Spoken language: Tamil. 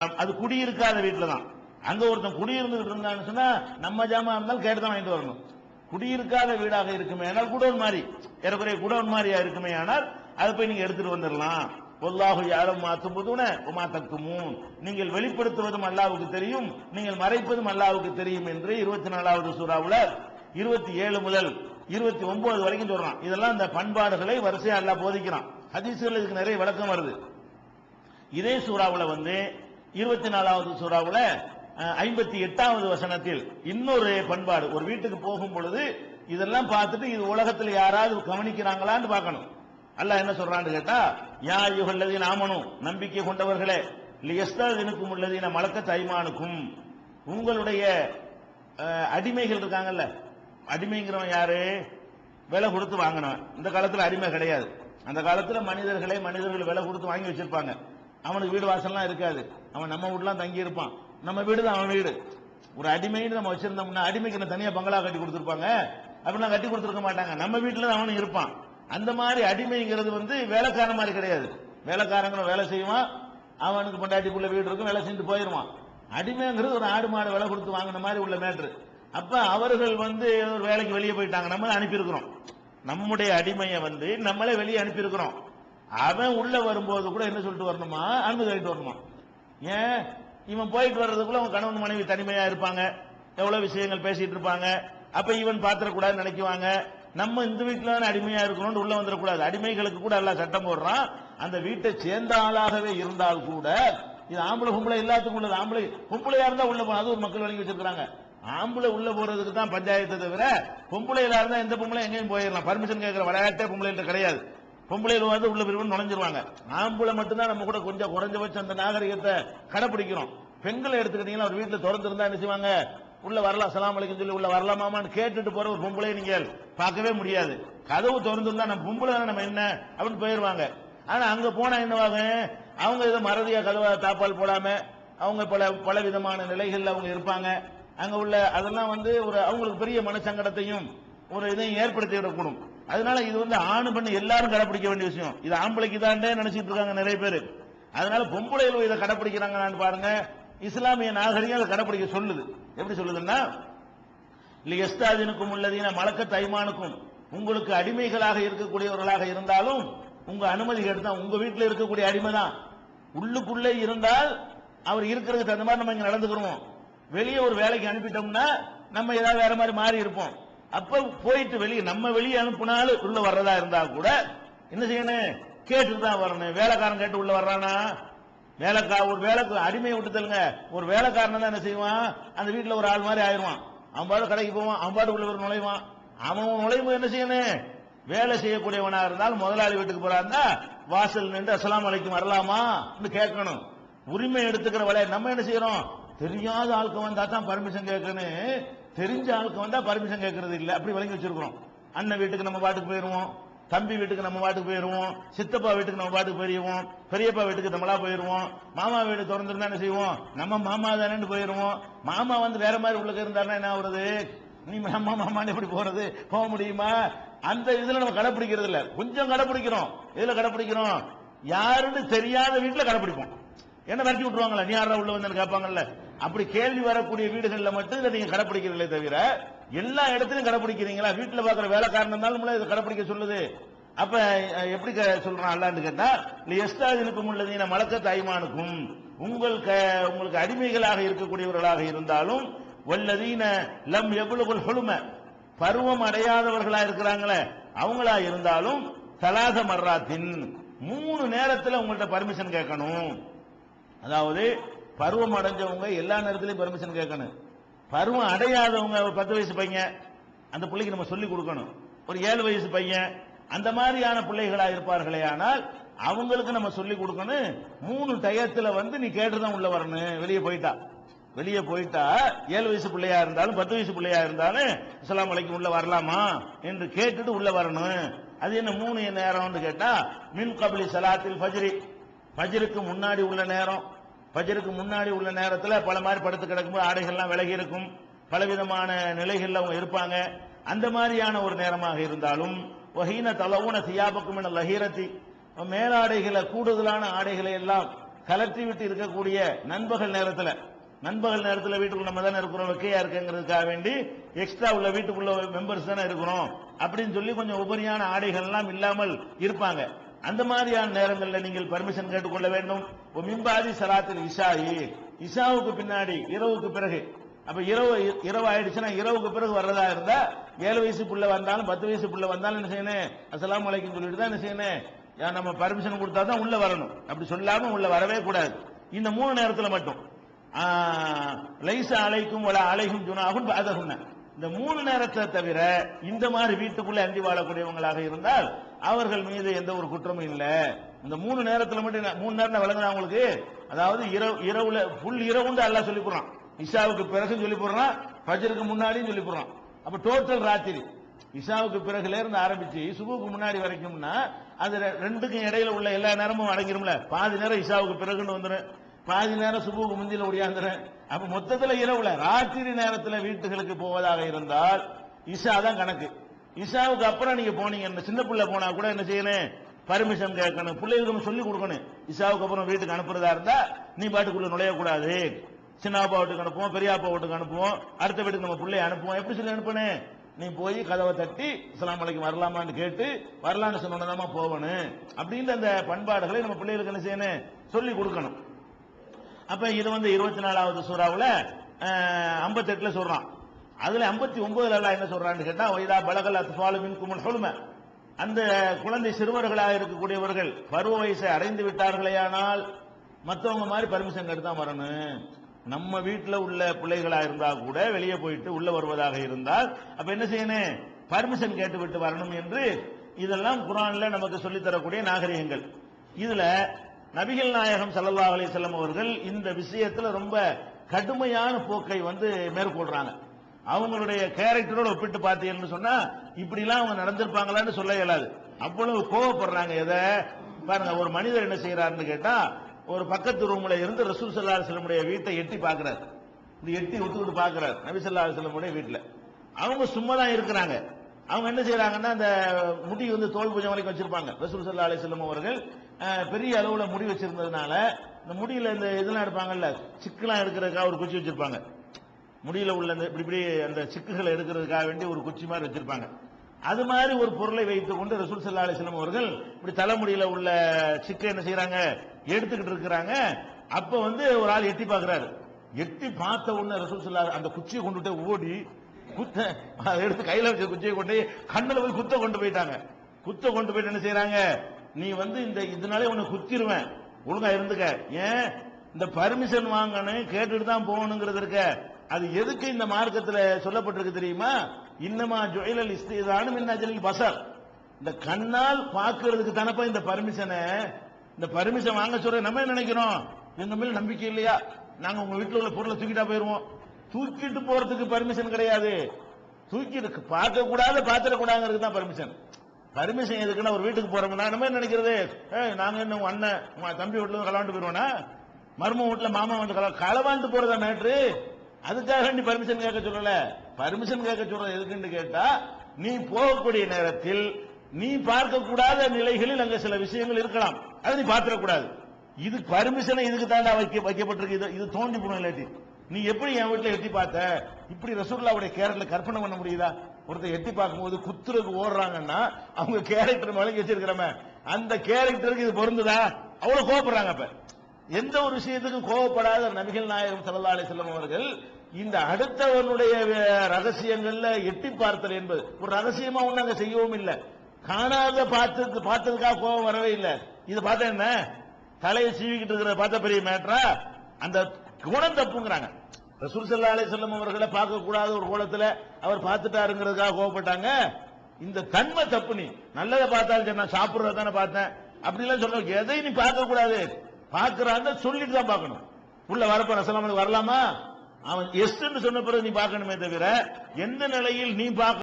அது குடியிருக்காத வீட்டில் தான் அங்க ஒருத்தன் குடியிருந்துகிட்டு இருந்தான்னு சொன்னா நம்ம ஜாமா இருந்தாலும் கேட்டு தான் வாங்கிட்டு வரணும். குடியிருக்காத வீடாக இருக்குமே ஆனால் குடோன் மாதிரி ஏறக்குறைய குடோன் மாதிரியா இருக்குமே ஆனால் அதை போய் நீங்க எடுத்துட்டு வந்துடலாம். பொல்லாஹு யாரும் மாத்தும்போதுன உமா தக்குமும் நீங்கள் வெளிப்படுத்துவதும் அல்லாவுக்கு தெரியும் நீங்கள் மறைப்பதும் அல்லாவுக்கு தெரியும் என்று இருபத்தி நாலாவது சூறாவுல இருபத்தி ஏழு முதல் இருபத்தி ஒன்பது வரைக்கும் சொல்றான். இதெல்லாம் இந்த பண்பாடுகளை வரிசையா அல்லா போதிக்கிறான். ஹதீசுகள் இதுக்கு நிறைய விளக்கம் வருது. இதே சூறாவுல வந்து இருபத்தி நாலாவது சூறாவில் ஐம்பத்தி எட்டாவது வசனத்தில் இன்னொரு பண்பாடு. ஒரு வீட்டுக்கு போகும் பொழுது இதெல்லாம் பார்த்துட்டு இது உலகத்தில் யாராவது கவனிக்கிறாங்களான்னு பார்க்கணும். அல்ல என்ன சொல்றான்னு கேட்டா யா யுகல்லதீன் நாமனும் நம்பிக்கை கொண்டவர்களே லியஸ்தாதினுக்கும் உள்ளதீன மலக்க தைமானுக்கும் உங்களுடைய அடிமைகள் இருக்காங்கல்ல அடிமைங்கிறவன் யாரு? விலை கொடுத்து வாங்கினவன். இந்த காலத்தில் அடிமை கிடையாது. அந்த காலத்தில் மனிதர்களே மனிதர்கள் விலை கொடுத்து வாங்கி வச்சிருப்பாங்க. அவனுக்கு வீடு வாசல்லாம் இருக்காது. அவன் நம்ம வீட்டுலாம் தங்கி இருப்பான் நம்ம வீடு தான் அவன் வீடு. ஒரு அடிமைன்னு நம்ம வச்சிருந்தோம்னா அடிமைக்கு நான் தனியா பங்களா கட்டி கொடுத்துருப்பாங்க? அப்படிலாம் கட்டி கொடுத்துருக்க மாட்டாங்க. நம்ம வீட்டில் தான் அவனும் இருப்பான். அந்த மாதிரி அடிமைங்கிறது வந்து வேலைக்காரன் மாதிரி கிடையாது. வேலைக்காரங்களும் வேலை செய்வான். அவனுக்கு பொண்டாட்டிக்குள்ள வீடு இருக்கும் வேலை செஞ்சு போயிடுவான் அடிமைங்கிறது ஒரு ஆடு மாடு விலை கொடுத்து வாங்கின மாதிரி உள்ள மேட்ரு. அப்ப அவர்கள் வந்து ஒரு வேலைக்கு வெளியே போயிட்டாங்க. நம்ம அனுப்பியிருக்கிறோம். நம்முடைய அடிமையை வந்து நம்மளே வெளியே அனுப்பியிருக்கிறோம். அவன் உள்ள வரும்போது கூட என்ன சொல்லிட்டு வரணுமா? அனுமதி வாங்கிட்டு வரணுமா? ஏன்? இவன் போயிட்டு வர்றதுக்குள்ள அவன் கணவன் மனைவி தனிமையா இருப்பாங்க. எவ்வளவு விஷயங்கள் பேசிட்டு இருப்பாங்க. அப்ப இவன் பாத்திரக்கூடாதுன்னு நினைக்குவாங்க. நம்ம இந்த வீட்டுல தானே அடிமையா இருக்கணும்னு உள்ள வந்துடக்கூடாது. அடிமைகளுக்கு கூட எல்லாம் சட்டம் போடுறான். அந்த வீட்டை சேர்ந்த ஆளாகவே இருந்தால் கூட இது ஆம்பளை பொம்பளை எல்லாத்துக்கும் உள்ளது. ஆம்பளை பொம்பளையா இருந்தா உள்ள போகணும் அது ஒரு மக்கள் வழங்கி வச்சிருக்காங்க ஆம்பளை உள்ள போறதுக்கு தான் பஞ்சாயத்தை தவிர பொம்பளையில இருந்தா எந்த பொம்பளை எங்கேயும் போயிடலாம். பர்மிஷன் கேட்கிற விளையாட்டே பொம்பளைகிட்ட கிடையாது. பொம்பளையில் வந்து உள்ள பிரிவு நுழைஞ்சிருவாங்க. ஆம்பளை மட்டும்தான் நம்ம கூட கொஞ்சம் குறைஞ்சபட்சம் அந்த நாகரிகத்தை கடைபிடிக்கிறோம் பெண்களை எடுத்துக்கிட்டீங்கன்னா ஒரு வீட்டில் திறந்திருந்தா என்ன செய்வாங்க? உள்ள வரலாம் சலாம் அலைக்கும் சொல்லி உள்ள வரலாமான்னு கேட்டுட்டு போற ஒரு பொம்பளை நீங்கள் பார்க்கவே முடியாது. கதவு திறந்திருந்தா நம்ம பொம்பளை நம்ம என்ன? அப்படின்னு போயிருவாங்க. ஆனா அங்க போனா என்னவாங்க அவங்க ஏதோ மறதியா கதவை தாப்பால் போடாம அவங்க பல பல விதமான நிலைகள்ல அவங்க இருப்பாங்க. அங்க உள்ள அதெல்லாம் வந்து ஒரு அவங்களுக்கு பெரிய மனசங்கடத்தையும் ஒரு இதையும் ஏற்படுத்தி விடக்கூடும். அதனால இது வந்து ஆணு பெண்ணு எல்லாரும் கடைப்பிடிக்க வேண்டிய விஷயம். இது ஆம்பளைக்கு தான் நினைச்சிட்டு இருக்காங்க நிறைய பேர். அதனால பொம்பளைகள் இதை கடைப்பிடிக்கிறாங்கன்னு பாருங்க. இஸ்லாமிய நாகரிகம் அதை கடைப்பிடிக்க சொல்லுது. எப்படி சொல்லுதுன்னா எஸ்தாதினுக்கும் உள்ளதீன மலக்க தைமானுக்கும் உங்களுக்கு அடிமைகளாக இருக்கக்கூடியவர்களாக இருந்தாலும் உங்க அனுமதி கேட்டுதான் உங்க வீட்டில் இருக்கக்கூடிய அடிமை தான். உள்ளுக்குள்ளே இருந்தால் அவர் இருக்கிறதுக்கு தகுந்த மாதிரி நம்ம இங்க நடந்துக்கிறோம். வெளியே ஒரு வேலைக்கு அனுப்பிட்டோம்னா நம்ம ஏதாவது வேற மாதிரி மாறி இருப்போம். அப்ப போயிட்டு வெளியே நம்ம வெளியே அனுப்புனாலும் உள்ள வர்றதா இருந்தா கூட என்ன செய்யணும்? கேட்டுட்டு தான் வரணும். வேலைக்காரன் கேட்டு உள்ள வர்றானா? வேலைக்கா ஒரு வேலைக்கு அடிமையை விட்டு ஒரு வேலைக்காரன் தான் என்ன செய்வான்? அந்த வீட்டில் ஒரு ஆள் மாதிரி ஆயிடுவான். அவன் கடைக்கு போவான். அவன் உள்ள ஒரு நுழைவான். அவன் நுழைவு என்ன செய்யணும்? வேலை செய்யக்கூடியவனா இருந்தால் முதலாளி வீட்டுக்கு போறாருந்தா வாசல் நின்று அஸ்ஸலாமு அழைக்கும் வரலாமா? கேட்கணும். உரிமை எடுத்துக்கிற வேலையை நம்ம என்ன செய்யறோம்? தெரியாத ஆளுக்கு வந்தா தான் பர்மிஷன் கேட்கணும். தெரிஞ்ச ஆளுக்கு வந்தா பர்மிஷன் கேட்கறது இல்ல. அப்படி வழங்கி வச்சிருக்கிறோம். அண்ணன் வீட்டுக்கு நம்ம பாட்டுக்கு போயிருவோம். தம்பி வீட்டுக்கு நம்ம பாட்டுக்கு போயிருவோம். சித்தப்பா வீட்டுக்கு நம்ம பாட்டுக்கு போயிருவோம். பெரியப்பா வீட்டுக்கு நம்மளா போயிருவோம். மாமா வீடு திறந்துருந்தா என்ன செய்வோம்? நம்ம மாமா தானேன்னு போயிருவோம். மாமா வந்து வேற மாதிரி உள்ளுக்கு இருந்தாருன்னா என்ன ஆகுறது? நீ மாமா மாமான்னு எப்படி போறது? போக முடியுமா? அந்த இதுல நம்ம கடைப்பிடிக்கிறது இல்ல. கொஞ்சம் கடைப்பிடிக்கிறோம். இதுல கடைப்பிடிக்கிறோம்? யாருன்னு தெரியாத வீட்டுல கடைப்பிடிப்போம். என்ன விரட்டி விட்டுருவாங்களா நீ யாரா உள்ள வந்து கேட்பாங்கல்ல? அப்படி கேள்வி வரக்கூடிய வீடுகளில் மட்டும் இதை நீங்க கடைப்பிடிக்கிறீங்களே தவிர எல்லா இடத்துலையும் கடைப்பிடிக்கிறீங்களா? வீட்டில் பார்க்குற வேலைக்காரன் இருந்தாலும் இதை கடைப்பிடிக்க சொல்லுது. அப்ப எப்படி சொல்றான் அல்லான்னு கேட்டா எஸ்தாதினுக்கும் உள்ளதீன மலக்க தாய்மானுக்கும் உங்கள் உங்களுக்கு அடிமைகளாக இருக்கக்கூடியவர்களாக இருந்தாலும் வல்லதீன லம் எவ்வளவு ஹொலும பருவம் அடையாதவர்களா இருக்கிறாங்களே அவங்களா இருந்தாலும் தலாத மர்ராத்தின் மூணு நேரத்தில் உங்கள்ட்ட பர்மிஷன் கேட்கணும். அதாவது பருவம் அடைஞ்சவங்க எல்லா நேரத்திலையும் பர்மிஷன் கேட்கணும். பருவம் அடையாதவங்க ஒரு பத்து வயசு பையன் அந்த பிள்ளைக்கு நம்ம சொல்லி கொடுக்கணும். ஒரு ஏழு வயசு பையன் அந்த மாதிரியான பிள்ளைகளா இருப்பார்களே ஆனால் அவங்களுக்கு நம்ம சொல்லி கொடுக்கணும். மூணு டயத்துல வந்து நீ கேட்டுதான் உள்ள வரணும். வெளியே போயிட்டா. வெளியே போயிட்டா ஏழு வயசு பிள்ளையா இருந்தாலும் பத்து வயசு பிள்ளையா இருந்தாலும் இஸ்லாம் அலைக்கும் உள்ள வரலாமா? என்று கேட்டுட்டு உள்ள வரணும். அது என்ன மூணு நேரம்னு கேட்டா மின் கபலி சலாத்தில் ஃபஜ்ரி. ஃபஜ்ருக்கு முன்னாடி உள்ள நேரம். பஜருக்கு முன்னாடி உள்ள நேரத்தில் பல மாதிரி படுத்து கிடக்கும்போது ஆடைகள்லாம் விலகி இருக்கும் பலவிதமான நிலைகளில் அவங்க இருப்பாங்க. அந்த மாதிரியான ஒரு நேரமாக இருந்தாலும் வஹீன தலவுன தியாபக்கும் என லஹீரத்தி மேலாடைகளை கூடுதலான ஆடைகளை எல்லாம் கலர்த்தி விட்டு இருக்கக்கூடிய நண்பகல் நேரத்தில் நண்பகல் நேரத்தில் வீட்டுக்குள்ள நம்ம தானே இருக்கிறோம் வெக்கையா இருக்குங்கிறதுக்காக வேண்டி எக்ஸ்ட்ரா உள்ள வீட்டுக்குள்ள மெம்பர்ஸ் தானே இருக்கிறோம் அப்படின்னு சொல்லி கொஞ்சம் உபரியான ஆடைகள் எல்லாம் இல்லாமல் இருப்பாங்க. அந்த மாதிரியான நேரங்களில் நீங்கள் பர்மிஷன் கேட்டுக்கொள்ள வேண்டும். மிம்பாதி சலாத்தில் இஷாயி இஷாவுக்கு பின்னாடி இரவுக்கு பிறகு. அப்ப இரவு இரவு ஆயிடுச்சுன்னா இரவுக்கு பிறகு வர்றதா இருந்தா ஏழு வயசு புள்ள வந்தாலும் பத்து வயசு புள்ள வந்தாலும் என்ன செய்யணும்? அசலாம் அலைக்கும் சொல்லிட்டு தான் என்ன செய்யணும்? நம்ம பர்மிஷன் கொடுத்தா தான் உள்ள வரணும். அப்படி சொல்லாம உள்ள வரவே கூடாது. இந்த மூணு நேரத்துல மட்டும். ஆ, லைச அலைக்கும் வள அலைகும் ஜுனாகும் பாதகுன்ன. இந்த மூணு நேரத்தை தவிர இந்த மாதிரி வீட்டுக்குள்ள அண்டி வாழக்கூடியவங்களாக இருந்தால் அவர்கள் மீது எந்த ஒரு குற்றமும் இல்லை. இந்த மூணு நேரத்தில் மட்டும் மூணு நேரம் விளங்குறா அவங்களுக்கு அதாவது இரவு இரவுல புல் இரவுண்டு அல்லாஹ் சொல்லி போடுறான் இஷாவுக்கு பிறகு சொல்லி போடுறான் பஜருக்கு முன்னாடியும் சொல்லி போடுறான் அப்ப டோட்டல் ராத்திரி. இஷாவுக்கு பிறகுல இருந்து ஆரம்பிச்சு சுபுக்கு முன்னாடி வரைக்கும்னா அது ரெ- ரெண்டுக்கும் இடையில உள்ள எல்லா நேரமும் அடங்கிரும்ல. பாதி நேரம் இஷாவுக்கு பிறகுன்னு வந்துடும் பாதி நேரம் சுபுக்கு முந்தியில் ஒடியாந்துடும் அப்ப மொத்தத்துல இரவுல ராத்திரி நேரத்துல வீட்டுகளுக்கு போவதாக இருந்தால் இஷா தான் கணக்கு. இசாவுக்கு அப்புறம் நீங்க போனீங்க. சின்ன பிள்ளை போனா கூட என்ன செய்யணும்? பர்மிஷன் கேட்கணும். பிள்ளைகளுக்கு சொல்லி கொடுக்கணும். இஷாவுக்கு அப்புறம் வீட்டுக்கு அனுப்புறதா இருந்தா நீ பாட்டுக்குள்ள நுழையக்கூடாது. சின்னாப்பா வீட்டுக்கு அனுப்புவோம் பெரியாப்பா வீட்டுக்கு அனுப்புவோம். அடுத்த வீட்டுக்கு நம்ம பிள்ளைய அனுப்புவோம். எப்படி சொல்லி அனுப்பணும் நீ போய் கதவை தட்டி இஸ்லாம் அலைக்கு வரலாமான்னு கேட்டு வரலான்னு சொன்னதாமா போகணும். அப்படின்ற அந்த பண்பாடுகளை நம்ம பிள்ளைகளுக்கு என்ன செய்யணும்? சொல்லி கொடுக்கணும். அப்ப இது வந்து இருபத்தி நாலாவது சூறாவில் ஐம்பத்தெட்டுல சொல்றான். அதுல ஐம்பத்தி ஒன்பதுல எல்லாம் என்ன சொல்றான்னு கேட்டா வைதா பலகல் அத்பாலு மின் குமல் அந்த குழந்தை சிறுவர்களாக இருக்கக்கூடியவர்கள் பருவ வயசை அடைந்து விட்டார்களேயானால் மற்றவங்க மாதிரி பர்மிஷன் கேட்டு தான் வரணும். நம்ம வீட்டில் உள்ள பிள்ளைகளா இருந்தா கூட வெளியே போயிட்டு உள்ள வருவதாக இருந்தால் அப்ப என்ன செய்யணும்? பர்மிஷன் கேட்டு விட்டு வரணும் என்று இதெல்லாம் குரான்ல நமக்கு சொல்லித் தரக்கூடிய நாகரிகங்கள். இதுல நபிகள் நாயகம் சல்லா அலி செல்லம் அவர்கள் இந்த விஷயத்துல ரொம்ப கடுமையான போக்கை வந்து மேற்கொள்றாங்க. அவங்களுடைய கேரக்டரோட ஒப்பிட்டு பார்த்தீங்கன்னு சொன்னா இப்படிலாம் அவங்க நடந்திருப்பாங்களான்னு சொல்ல இயலாது. அவ்வளவு கோவப்படுறாங்க எதை? பாருங்க ஒரு மனிதர் என்ன செய்யறாருன்னு கேட்டா ஒரு பக்கத்து ரூம்ல இருந்து ரசூல் சல்லா அலைஹி வீட்டை எட்டி பார்க்கறாரு. இப்படி எட்டி விட்டுக்கிட்டு பாக்குறாரு நபி ஸல்லல்லாஹு அலைஹி வீட்டுல. அவங்க சும்மா தான் இருக்கிறாங்க. அவங்க என்ன செய்யறாங்கன்னா அந்த முடி வந்து தோல் பூஜை வரைக்கும் வச்சிருப்பாங்க. ரசூல் சல்லா அலைஹி அவர்கள் பெரிய அளவுல முடி வச்சிருந்ததுனால இந்த முடியில இந்த இதெல்லாம் எடுப்பாங்கல்ல சிக்கெல்லாம் எடுக்கிறதுக்காக ஒரு குச்சி வச்சிருப்பாங்க. முடியில உள்ள அந்த இப்படி இப்படி அந்த சிக்குகளை எடுக்கிறதுக்காக வேண்டி ஒரு குச்சி மாதிரி வச்சிருப்பாங்க. அது மாதிரி ஒரு பொருளை வைத்துக் கொண்டு ரசூல் சல்லா அலைஹி அவர்கள் இப்படி தலைமுடியில உள்ள சிக்கை என்ன செய்யறாங்க எடுத்துக்கிட்டு இருக்கிறாங்க. அப்ப வந்து ஒரு ஆள் எட்டி பாக்குறாரு எட்டி பார்த்த உடனே ரசூல் சல்லா அந்த குச்சியை கொண்டுட்டு ஓடி குத்த அதை எடுத்து கையில வச்ச குச்சியை கொண்டு போய் போய் குத்த கொண்டு போயிட்டாங்க. குத்த கொண்டு போயிட்டு என்ன செய்யறாங்க நீ வந்து இந்த இதனாலே உன்னை குத்திருவேன். ஒழுங்கா இருந்துக்க. ஏன்? இந்த பர்மிஷன் வாங்கணும் கேட்டுட்டு தான் போகணுங்கிறது இருக்க. அது எதுக்கு இந்த மார்க்கத்தில் சொல்லப்பட்டிருக்கு தெரியுமா? இன்னமா ஜுயலல் இஸ்திதானு என்ன அஜலில் பசர் இந்த கண்ணால் பார்க்கறதுக்கு தானப்பா இந்த பர்மிஷனை? இந்த பர்மிஷன் வாங்க சொல்ற நம்ம என்ன நினைக்கிறோம்? எங்க மேல நம்பிக்கை இல்லையா? நாங்க உங்க வீட்டில் உள்ள பொருளை தூக்கிட்டா போயிருவோம். தூக்கிட்டு போறதுக்கு பர்மிஷன் கிடையாது. தூக்கிட்டு பார்க்க கூடாது பாத்திரக்கூடாதுங்கிறது தான் பர்மிஷன். பர்மிஷன் எதுக்குன்னா ஒரு வீட்டுக்கு போறோம்னா நம்ம என்ன நினைக்கிறது? நாங்க என்ன உங்க அண்ணன் தம்பி வீட்டுல கலவாண்டு போயிருவோம்னா? மர்ம வீட்டுல மாமா வந்து கலவாண்டு போறதா மேட்ரு? அதுக்காக வேண்டி பர்மிஷன் கேட்க சொல்லல. பர்மிஷன் கேட்க சொல்றது எதுக்குன்னு கேட்டா நீ போகக்கூடிய நேரத்தில் நீ பார்க்க கூடாத நிலைகளில் அங்க சில விஷயங்கள் இருக்கலாம். அதை நீ பார்த்துடக்கூடாது. இது பர்மிஷனை இதுக்கு தாண்டா வைக்க வைக்கப்பட்டிருக்கு. இது இது தோண்டி போன இல்லாட்டி. நீ எப்படி என் வீட்டில் எட்டி பார்த்த? இப்படி ரசூல்லாவுடைய கேரக்டர் கற்பனை பண்ண முடியுதா? ஒருத்தர் எட்டி பார்க்கும்போது குத்துறதுக்கு ஓடுறாங்கன்னா அவங்க கேரக்டர் வழங்கி வச்சிருக்கிறவன் அந்த கேரக்டருக்கு இது பொருந்துதா? அவ்வளவு கோபப்படுறாங்க அப்ப. எந்த ஒரு விஷயத்துக்கும் கோவப்படாத நபிகள் நாயகம் சல்லா அலி செல்லம் அவர்கள் இந்த அடுத்தவனுடைய ரகசியங்கள்ல எட்டி பார்த்தல் என்பது. ஒரு ரகசியமா ஒண்ணு அங்க செய்யவும் இல்லை. காணாத பார்த்து பார்த்ததுக்காக கோபம் வரவே இல்லை. இது பார்த்தா என்ன? தலையை சீவிக்கிட்டு இருக்கிறத பார்த்த பெரிய மேட்ரா அந்த குணம் தப்புங்கிறாங்க. ரசூல் சல்லா அலி செல்லம் அவர்களை பார்க்க கூடாத ஒரு கோலத்துல அவர் பார்த்துட்டாருங்கிறதுக்காக கோவப்பட்டாங்க. இந்த தன்மை தப்பு நீ. நல்லதை பார்த்தாலும் சரி, நான் சாப்பிடுறத தானே பார்த்தேன். அப்படிலாம் சொல்ல எதை நீ பார்க்க கூடாது. பார்க்கறாங்க சொல்லிட்டு தான் பார்க்கணும். உள்ள வரப்ப ரசலாமனுக்கு வரலாமா? அவன் எஸ்ன்னு சொன்ன பிறகு நீ பார்க்கணுமே தவிர எந்த நிலையில் நீ பார்க்க